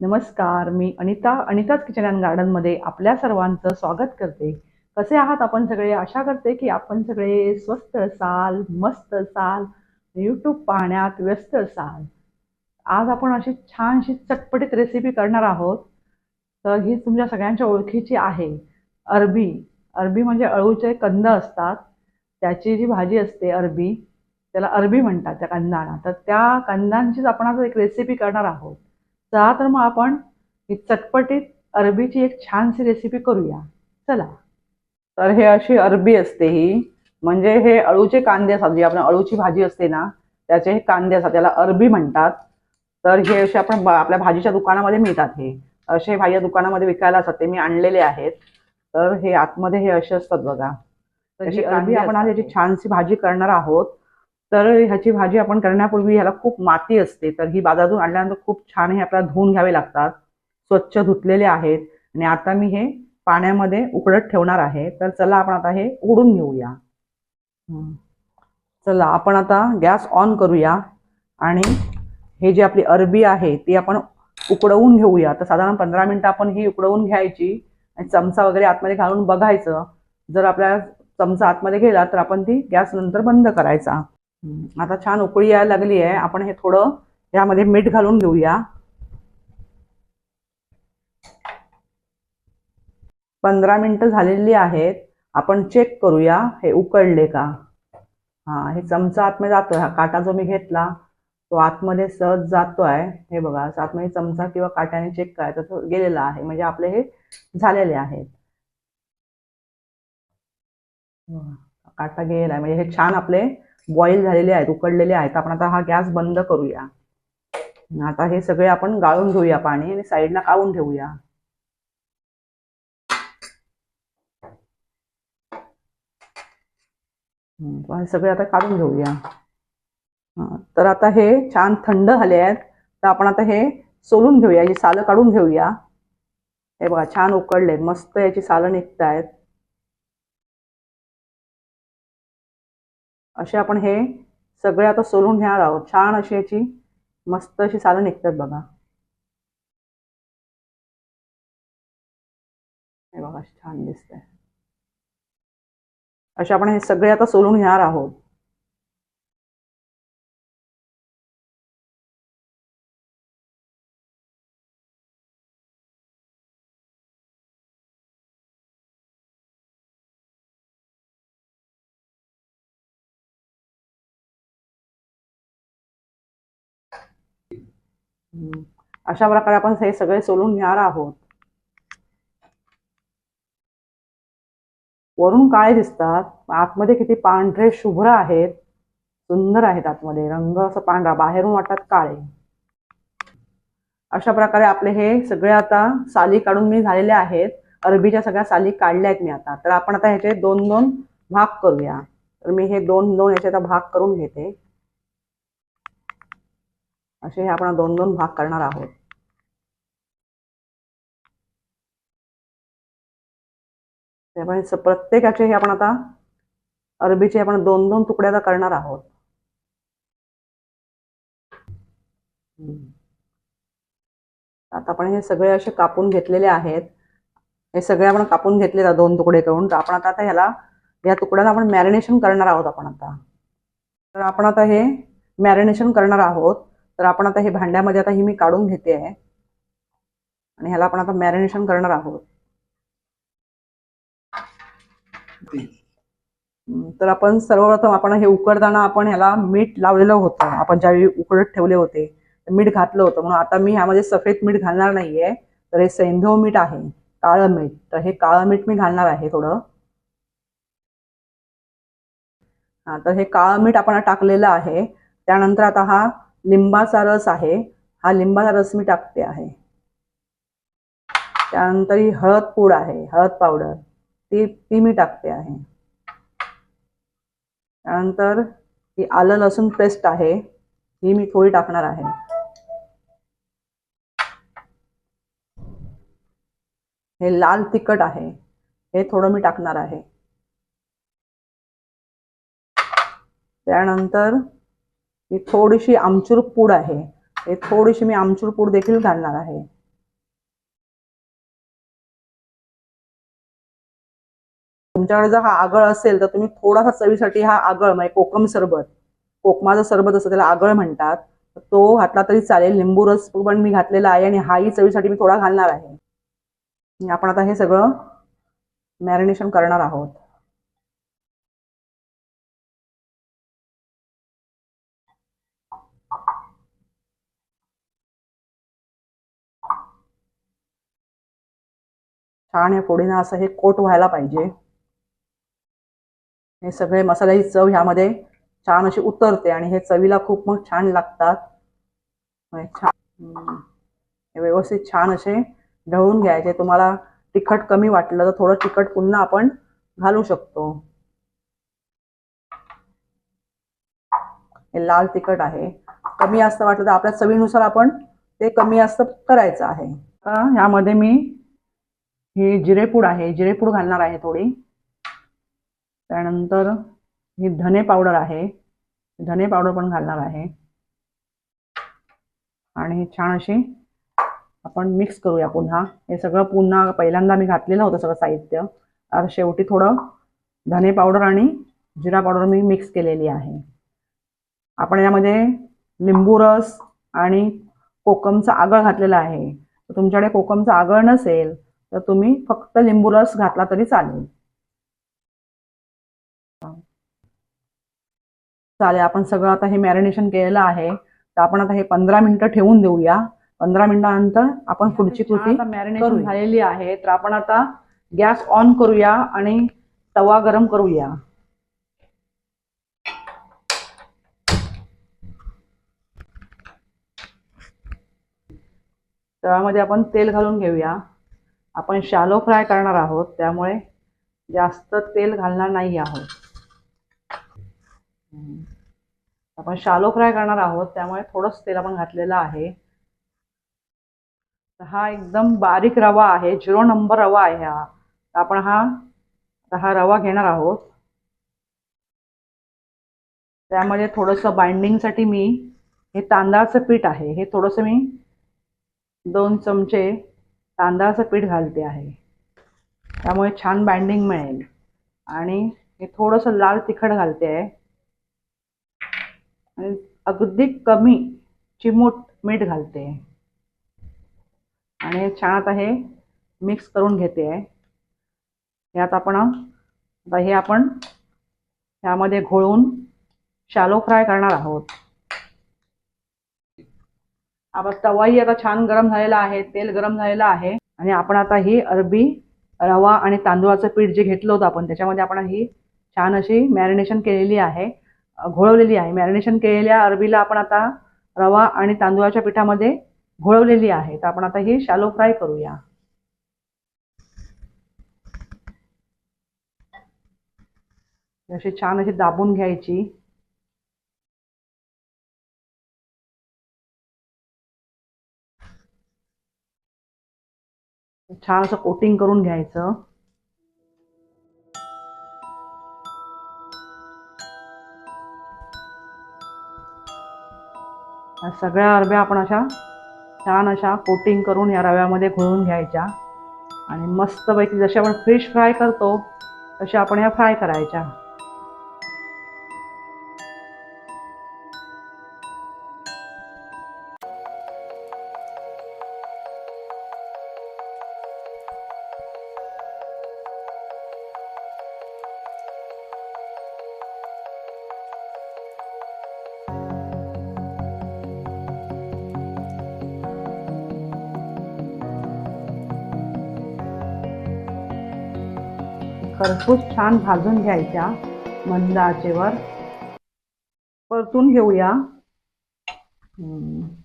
नमस्कार मी अनिता अनिताच किचन अँड गार्डनमध्ये आपल्या सर्वांचं स्वागत करते. कसे आहात आपण सगळे? आशा करते की आपण सगळे स्वस्त असाल मस्त असाल यूट्यूब पाहण्यात व्यस्त असाल. आज आपण अशी छानशी चटपटीत रेसिपी करणार आहोत. तर ही तुमच्या सगळ्यांच्या ओळखीची आहे. अरबी. अरबी म्हणजे अळूचे कंद असतात. त्याची जी भाजी असते अरबी त्याला अरबी म्हणतात त्या कंदाना तर त्या कंदांचीच आपण आज एक रेसिपी करणार आहोत. चला तर मग आपण ही चटपटीत अरबीची एक छानशी रेसिपी करूया. चला. तर हे अशी अरबी असते ही. म्हणजे हे अळूचे कांदे असतात. जी आपण अळूची भाजी असते ना त्याचे हे कांदे असतात. त्याला अरबी म्हणतात. तर हे असे आपण आपल्या भाजीच्या दुकानामध्ये मिळतात हे. असे भाज्या दुकानामध्ये विकायला असतात. ते मी आणलेले आहेत. तर हे आतमध्ये हे असे असतात बघा. तशी अरबी आपण आज याची छानशी भाजी करणार आहोत. तर ह्याची भाजी आपण करण्यापूर्वी ह्याला खूप माती असते. तर ही बाजारातून आणल्यानंतर खूप छान हे आपल्याला धुवून घ्यावे लागतात. स्वच्छ धुतलेले आहेत. आणि आता मी हे पाण्यामध्ये उकडत ठेवणार आहे. तर चला आपण आता हे उडून घेऊया. चला आपण आता गॅस ऑन करूया. आणि हे जी आपली अरबी आहे ती आपण उकडवून घेऊया. तर साधारण पंधरा मिनटं आपण ही उकडवून घ्यायची. आणि चमचा वगैरे आतमध्ये घालून बघायचं. जर आपल्या चमचा आतमध्ये गेला तर आपण ती गॅस नंतर बंद करायचा. आता छान उकळी यायला लागली आहे. आपण हे थोडं यामध्ये मीठ घालून घेऊया. पंधरा मिनटं झालेली आहेत. आपण चेक करूया हे उकळले का? हा हे चमचा आतमध्ये जातोय. हा काटा जो मी घेतला तो आतमध्ये सहज जातोय. हे बघा आतमध्ये चमचा किंवा काट्याने चेक करायचा तो गेलेला आहे. म्हणजे आपले हे झालेले आहेत. काटा गेलाय म्हणजे हे छान आपले बॉईल झालेले आहेत उकडलेले आहेत. आपण आता हा गॅस बंद करूया. आता हे सगळे आपण गाळून घेऊया पाणी आणि साईडला काढून ठेवूया. हे सगळे आता काढून घेऊया. तर आता हे छान थंड झाले आहेत. तर आपण आता हे सोलून घेऊया याची सालं काढून घेऊया. हे बघा छान उकडले मस्त याची सालं निघत आहेत असे आपण हे सगळे आता सोलून घेणार आहोत. छान अशी याची मस्त अशी सालं निघतात बघा. हे बघा छान दिसतंय. असे आपण हे सगळे आता सोलून घेणार आहोत. अशा प्रकारे आपण हे सगळे सोलून घेणार आहोत. वरून काळे दिसतात? आतमध्ये किती पांढरे शुभ्र आहेत. सुंदर आहेत आतमध्ये. रंग असं पांढरा. बाहेरून वाटतात काळे. अशा प्रकारे आपले हे सगळे आता साली काढून मी झालेले आहेत. अरबीच्या सगळ्या साली काढल्या आहेत मी आता. तर आपण आता ह्याचे दोन दोन भाग करूया. तर मी हे दोन दोन ह्याचे आता भाग करून घेते. असे हे आपण दोन दोन भाग करणार आहोत. त्यामुळे प्रत्येकाचे हे आपण आता अरबीचे आपण दोन दोन तुकडे आता करणार आहोत. आता आपण हे सगळे असे कापून घेतलेले आहेत. हे सगळे आपण कापून घेतले दोन तुकडे करून. तर आपण आता आता ह्याला या तुकड्यांना आपण मॅरिनेशन करणार आहोत आपण आता. तर आपण आता हे मॅरिनेशन करणार आहोत. तर आपण आता हे भांड्यामध्ये आता ही मी काढून घेते आहे. आणि ह्याला आपण आता मॅरिनेशन करणार आहोत. तर आपण सर्वप्रथम आपण हे उकडताना आपण ह्याला मीठ लावलेलं होतं. आपण ज्यावेळी उकडत ठेवले होते मीठ घातलं होतं. म्हणून आता मी ह्यामध्ये सफेद मीठ घालणार नाहीये. तर हे सैंधव मीठ आहे काळं मीठ. तर हे काळं मीठ मी घालणार आहे थोडं. हा तर हे काळं मीठ आपण टाकलेलं आहे. त्यानंतर आता हा लिंबाचा रस आहे. हा लिंबाचा रस मी टाकते आहे. त्यानंतर ही हळद पूड आहे. हळद पावडर. ती ती मी टाकते आहे. त्यानंतर ही आलं लसूण पेस्ट आहे. ही मी थोडी टाकणार आहे. हे लाल तिखट आहे. हे थोडं मी टाकणार आहे. त्यानंतर ही थोडीशी आमचूर पूड आहे. हे थोडीशी मी आमचूर पूड देखील घालणार आहे. तुमच्याकडे जर हा आगळ असेल तर तुम्ही थोडासा चवीसाठी हा आगळ म्हणजे कोकम सरबत कोकमाचा सरबत असतं त्याला आगळ म्हणतात तो घातला तरी चालेल. लिंबू रस पण मी घातलेला आहे आणि हाही चवीसाठी मी थोडा घालणार आहे. आपण आता हे सगळं मॅरिनेशन करणार आहोत. छान या फोडीनं असं हे कोट व्हायला पाहिजे. हे सगळे मसाल्याची चव ह्यामध्ये छान अशी उतरते आणि हे चवीला खूप मग छान लागतात. छान. व्यवस्थित छान असे ढवळून घ्यायचे. तुम्हाला तिखट कमी वाटलं तर थोडं तिखट पुन्हा आपण घालू शकतो. हे लाल तिखट आहे. कमी जास्त वाटलं तर आपल्या चवीनुसार आपण ते कमी जास्त करायचं आहे. ह्यामध्ये मी ही जिरेपूड आहे जिरेपूड घालणार आहे थोडी. त्यानंतर ही धने पावडर आहे धने पावडर पण घालणार आहे. आणि छान अशी आपण मिक्स करूया पुन्हा. हे सगळं पुन्हा पहिल्यांदा मी घातलेलं होतं सगळं साहित्य. आता शेवटी थोडं धने पावडर आणि जिरा पावडर मी मिक्स केलेली आहे. आपण यामध्ये लिंबू रस आणि कोकमचा आगळ घातलेला आहे. तुमच्याकडे कोकमचा आगळ नसेल तर तुम्ही फक्त लिंबू रस घातला तरी चालेल. चालेल आपण सगळं आता हे मॅरिनेशन केलेलं आहे. तर आपण आता हे पंधरा मिनिटं ठेवून देऊया. पंधरा मिनिटानंतर आपण पुढची कृती मॅरिनेशन झालेली आहे. तर आपण आता गॅस ऑन करूया आणि तवा गरम करूया. तव्यामध्ये आपण तेल घालून घेऊया. आपण शालो फ्राय करणार आहोत त्यामुळे जास्त तेल घालणार नाही आहोत. आपण शालो फ्राय करणार आहोत त्यामुळे थोडंच तेल आपण घातलेलं आहे. हा एकदम बारीक रवा आहे झिरो नंबर रवा आहे हा. आपण हा हा रवा घेणार आहोत. त्यामध्ये थोडंसं बाइंडिंगसाठी मी हे तांदळाचं पीठ आहे हे थोडंसं मी दोन चमचे तांदळाचं पीठ घालते आहे. त्यामुळे छान बाइंडिंग मिळेल. आणि हे थोडंसं लाल तिखट घालते आहे. आणि अगदी कमी चिमूट मीठ घालते आणि छान आता हे मिक्स करून घेते आहे. यात आपण आता हे आपण ह्यामध्ये घोळून शालो फ्राय करणार आहोत. आपण तवाही आता छान गरम झालेला आहे तेल गरम झालेलं आहे. आणि आपण आता ही अरबी रवा आणि तांदूळाचं पीठ जे घेतलं होतं आपण त्याच्यामध्ये आपण ही छान अशी मॅरिनेशन केलेली आहे घोळवलेली आहे. मॅरिनेशन केलेल्या अरबीला आपण आता रवा आणि तांदूळाच्या पिठामध्ये घोळवलेली आहे. तर आपण आता ही शालो फ्राय करूया. अशी छान अशी दाबून घ्यायची. छान असं कोटिंग करून घ्यायचं. सगळ्या अरब्या आपण अशा छान अशा कोटिंग करून या रव्यामध्ये घोळून घ्यायच्या. आणि मस्तपैकी जसे आपण फिश फ्राय करतो तशा आपण या फ्राय करायच्या. खरपूस छान भाजून घ्यायच्या मंद आचेवर परतून घेऊया.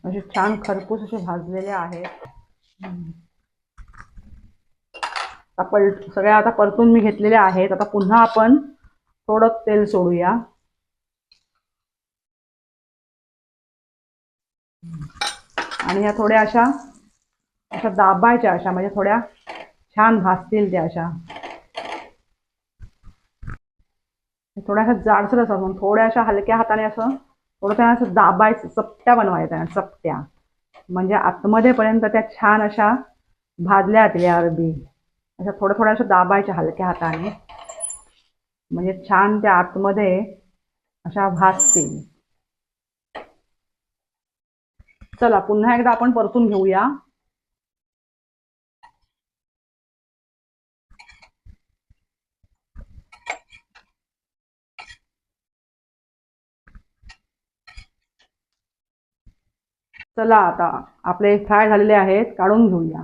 असे छान खरपूस असे भाजलेले आहेत. आता पलट सगळ्या आता परतून मी घेतलेल्या आहेत. आता पुन्हा आपण थोडं तेल सोडूया. आणि ह्या थोड्या अशा अशा दाबायच्या अशा म्हणजे थोड्या छान भाजतील त्या अशा. थोड्याशा जाडसर असं थोड्याशा हलक्या हाताने असं थोडं त्यांना असं दाबायचं चपट्या बनवायच्या चपट्या म्हणजे आतमध्येपर्यंत त्या छान अशा भाजल्या जातील अरबी. अशा थोड्या थोड्या अशा दाबायच्या हलक्या हाताने. म्हणजे छान त्या आतमध्ये अशा भाजतील. चला पुन्हा एकदा आपण परतून घेऊया. चला आता आपले फ्राय झालेले आहेत काढून घेऊया.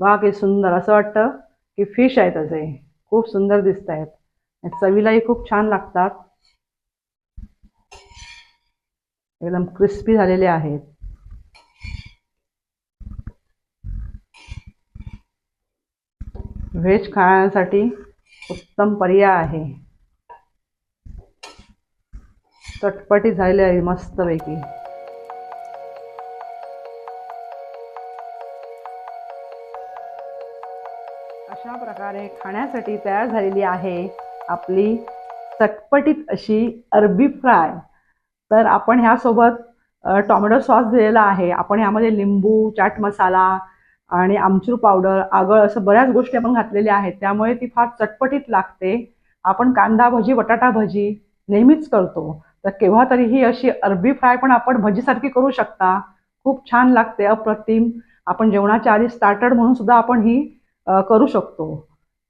वा की सुंदर. असं वाटतं की फिश आहेत असे. खूप सुंदर दिसत आहेत. चवीलाही खूप छान लागतात. एकदम क्रिस्पी झालेले आहेत. व्हेज खाण्यासाठी उत्तम पर्याय आहे. चटपटी झालेली आहे मस्तपैकी. अशा प्रकारे खाण्यासाठी तयार झालेली आहे आपली चटपटीत अशी अरबी फ्राय. तर आपण ह्यासोबत टॉमॅटो टोमॅटो सॉस दिलेला आहे. आपण ह्यामध्ये लिंबू चाट मसाला आणि आमचूर पावडर आगळ असं बऱ्याच गोष्टी आपण घातलेल्या आहेत. त्यामुळे ती फार चटपटीत लागते. आपण कांदा भजी बटाटा भजी नेहमीच करतो. तर केव्हा तरी ही अशी अरबी फ्राय पण आपण भजीसारखी करू शकता. खूप छान लागते अप्रतिम. आपण जेवणाच्या आधी स्टार्टर म्हणून सुद्धा आपण ही करू शकतो.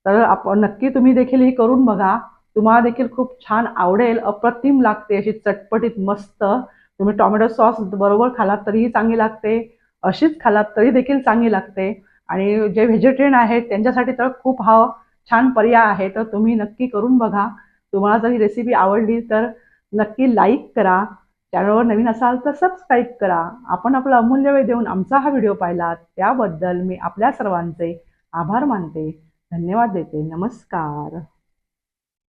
तर आपण नक्की तुम्ही देखील ही करून बघा. तुम्हाला देखील खूप छान आवडेल अप्रतिम लागते अशी चटपटीत मस्त. तुम्ही टोमॅटो सॉस बरोबर खालात तरीही चांगली लागते. अशीच खालात तरी देखील चांगली लागते. आणि जे व्हेजिटेरियन आहेत त्यांच्यासाठी तर खूप हा छान पर्याय आहे. तर तुम्ही नक्की करून बघा. तुम्हाला जर ही रेसिपी आवडली तर नक्की लाईक करा. चॅनलवर नवीन असाल तर सबस्क्राईब करा. आपण आपला अमूल्य वेळ देऊन आमचा हा व्हिडिओ पाहिला त्याबद्दल मी आपल्या सर्वांचे आभार मानते. धन्यवाद देते. नमस्कार.